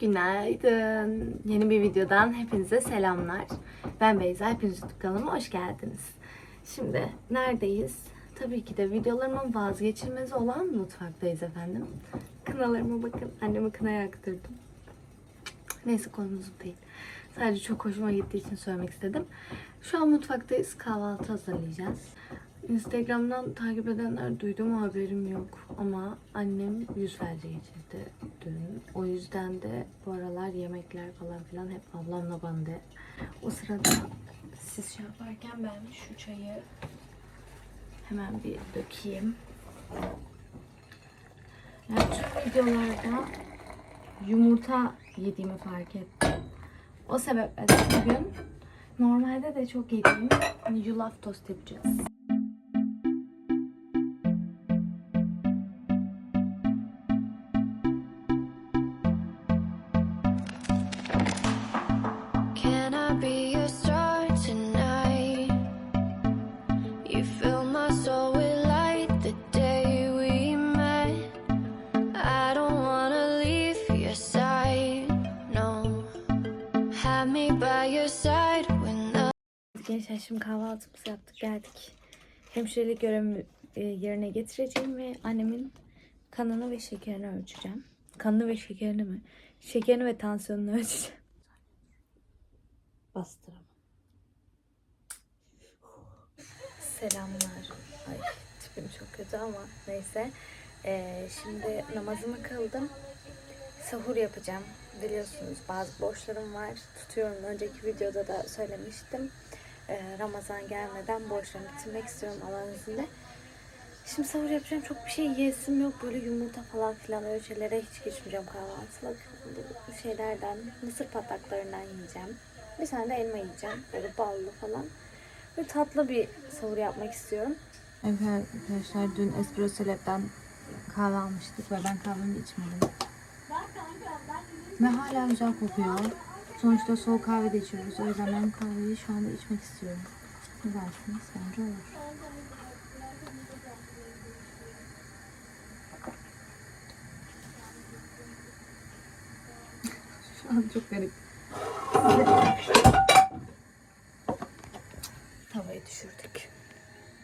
Günaydın. Yeni bir videodan hepinize selamlar. Ben Beyza. Hepiniz kanalıma hoş geldiniz. Şimdi neredeyiz? Tabii ki de videolarımın vazgeçilmezi olan mutfaktayız efendim. Kınalarıma bakın. Anneme kına yaktırdım. Neyse konumuz değil. Sadece çok hoşuma gittiği için söylemek istedim. Şu an mutfaktayız. Kahvaltı hazırlayacağız. Instagram'dan takip edenler duydu mu haberim yok. Ama annem yüz felci geçirdi dün. O yüzden de bu aralar yemekler falan filan hep ablamla bende. O sırada siz şey yaparken ben şu çayı hemen bir dökeyim. Yani tüm videolarda yumurta yediğimi fark ettim. O sebeple bugün normalde de çok yediğim yulaf tost yapacağız. Gençler şimdi kahvaltımızı yaptık geldik. Hemşirelik görevimi e, yerine getireceğim ve annemin kanını ve şekerini ölçeceğim. Kanını ve şekerini mi? Şekerini ve tansiyonunu ölçeceğim. Bastıralım. Selamlar. Ay tipim çok kötü ama neyse. Ee, şimdi namazımı kıldım. Sahur yapacağım. Biliyorsunuz bazı borçlarım var. Tutuyorum. Önceki videoda da söylemiştim. Ee, Ramazan gelmeden borçlarımı bitirmek istiyorum Allah'ın izniyle. Şimdi sahur yapacağım. Çok bir şey yesim yok. Böyle yumurta falan filan öyle hiç geçmeyeceğim kahvaltılık. Bu şeylerden, mısır patlaklarından yiyeceğim. Bir tane de elma yiyeceğim. Böyle ballı falan. Böyle tatlı bir sahur yapmak istiyorum. Evet arkadaşlar dün Espresso Lab'den kahve almıştık ve ben kahvemi içmedim. Ve hala güzel kokuyor. Sonuçta soğuk kahve de içiyoruz. O yüzden ben kahveyi şu anda içmek istiyorum. Ne dersiniz? Bence olur. şu an çok garip. Tavayı düşürdük.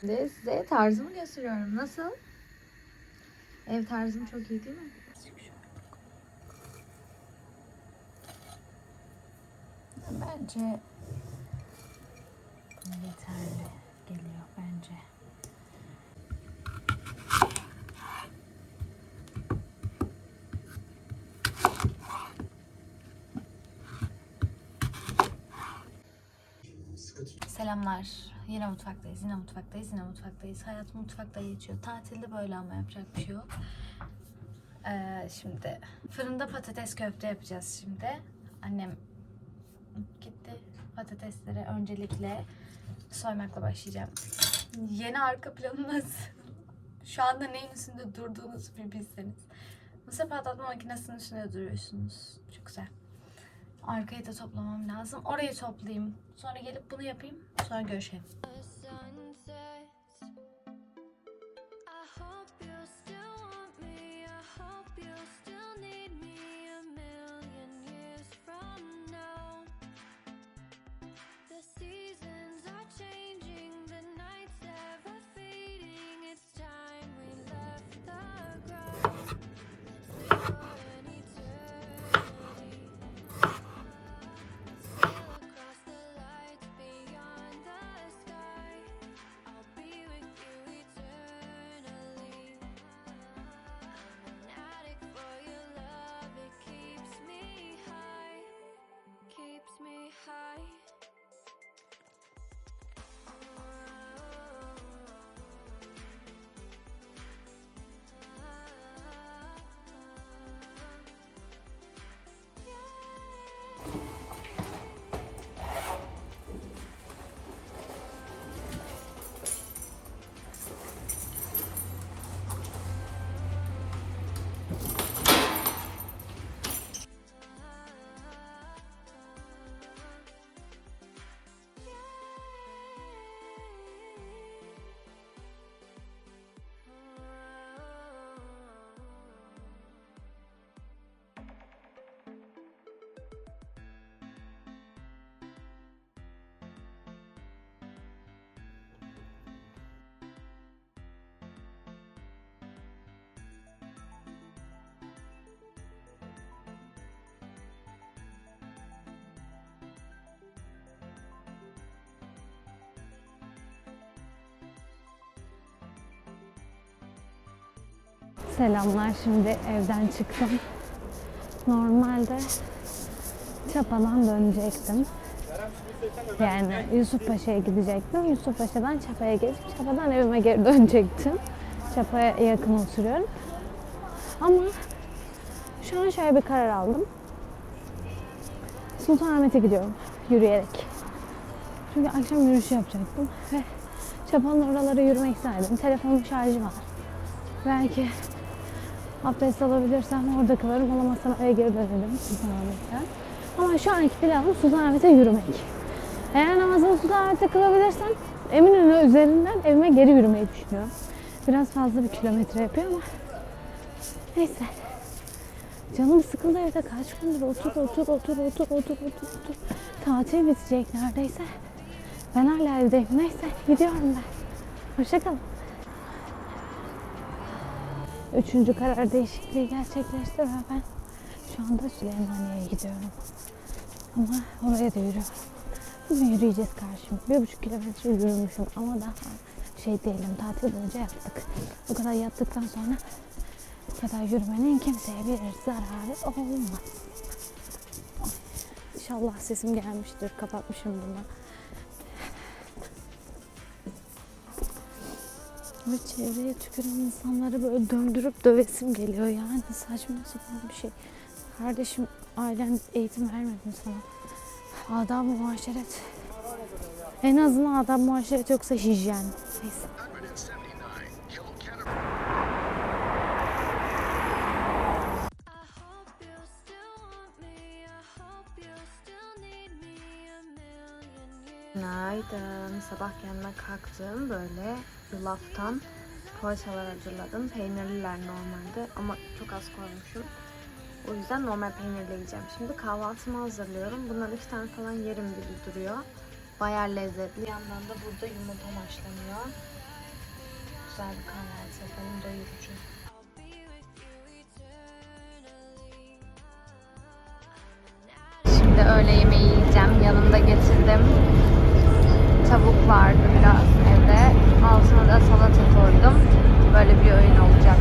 Şimdi size tarzımı gösteriyorum. Nasıl? Ev tarzım çok iyi değil mi? Bence yeterli geliyor bence. Selamlar. Yine mutfaktayız, yine mutfaktayız, yine mutfaktayız. Hayat mutfakta geçiyor. Tatilde böyle ama yapacak bir şey yok. Ee, şimdi fırında patates köfte yapacağız şimdi. Annem gitti. Patatesleri öncelikle soymakla başlayacağım. Yeni arka planınız. Şu anda neyin üstünde durduğunuzu bir bilseniz. Mısır patlatma makinesinin üstünde duruyorsunuz. Çok güzel. Arkayı da toplamam lazım. Orayı toplayayım. Sonra gelip bunu yapayım. Sonra görüşelim. Selamlar. Şimdi evden çıktım. Normalde Çapa'dan dönecektim. Yani Yusufpaşa'ya gidecektim. Yusufpaşa'dan Çapa'ya geçip Çapa'dan evime geri dönecektim. Çapa'ya yakın oturuyorum. Ama şu an şöyle bir karar aldım. Sultanahmet'e gidiyorum yürüyerek. Çünkü akşam yürüyüş yapacaktım ve Çapa'nın oralara yürümek isterdim. Telefonum şarjı var. Belki abdest alabilirsem orada kalırım. Olamazsam eve geri dönerim Sultanahmet'ten. Ama şu anki planım Sultanahmet'e yürümek. Eğer namazımı Sultanahmet'te kılabilirsem Eminönü üzerinden evime geri yürümeyi düşünüyorum. Biraz fazla bir kilometre yapıyor ama neyse. Canım sıkıldı evde kaç gündür otur otur otur otur otur otur otur. Tatil bitecek neredeyse. Ben hala evdeyim. Neyse gidiyorum ben. Hoşçakalın. Üçüncü karar değişikliği gerçekleşti ve ben şu anda Süleymaniye'ye gidiyorum. Ama oraya da yürüyorum. Bugün yürüyeceğiz karşım. Bir buçuk kilometre yürümüşüm ama daha şey değilim. Tatil boyunca yattık. Bu kadar yattıktan sonra bu kadar yürümenin kimseye bir zararı olmaz. İnşallah sesim gelmiştir. Kapatmışım bunu. Ve çevreye tüküren insanları böyle döndürüp dövesim geliyor yani saçma sapan bir şey. Kardeşim ailen eğitim vermedi mi sana? Adam muaşeret. En azından adam muaşeret yoksa hijyen. Neyse. Günaydın. Sabah kendime kalktım. Böyle yulaftan poğaçalar hazırladım. Peynirliler normalde ama çok az koymuşum. O yüzden normal peynirli yiyeceğim. Şimdi kahvaltımı hazırlıyorum. Bundan iki tane falan yerim gibi duruyor. Bayağı lezzetli. Bir yandan da burada yumurtam haşlanıyor. Güzel bir kahvaltı yapalım. Doyurucu. Şimdi öğle yemeği yiyeceğim. Yanımda getirdim. Tavuk vardı biraz evde. Altına da salata koydum. Böyle bir öğün olacak.